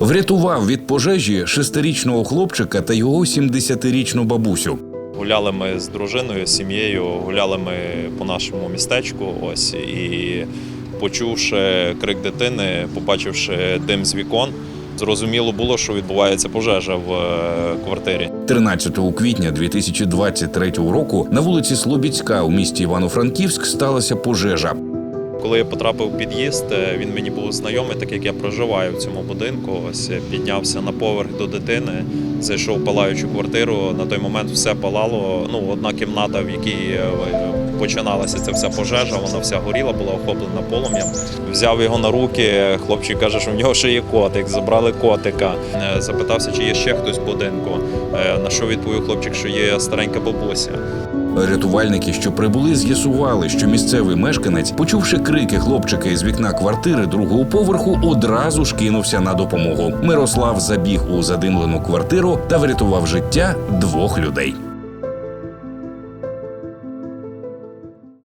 Врятував від пожежі шестирічного хлопчика та його 70-річну бабусю. Гуляли ми з дружиною, з сім'єю, гуляли ми по нашому містечку. Ось і почувши крик дитини, побачивши дим з вікон, зрозуміло було, що відбувається пожежа в е, квартирі. 13 квітня 2023 року на вулиці Слобідська у місті Івано-Франківськ сталася пожежа. Коли я потрапив в під'їзд, е, він мені був знайомий, так як я проживаю в цьому будинку. Ось е, піднявся на поверх до дитини, зайшов палаючу квартиру. На той момент все палало. Ну, одна кімната, в якій е, починалася ця вся пожежа, вона вся горіла, була охоплена полум'ям. Взяв його на руки. Хлопчик каже, що в нього ще є котик. Забрали котика. Е, Запитався, чи є ще хтось в будинку. Е, На що відповів хлопчик, що є старенька бабуся. Рятувальники, що прибули, з'ясували, що місцевий мешканець, почувши крики хлопчика із вікна квартири другого поверху, одразу ж кинувся на допомогу. Мирослав забіг у задимлену квартиру та врятував життя двох людей.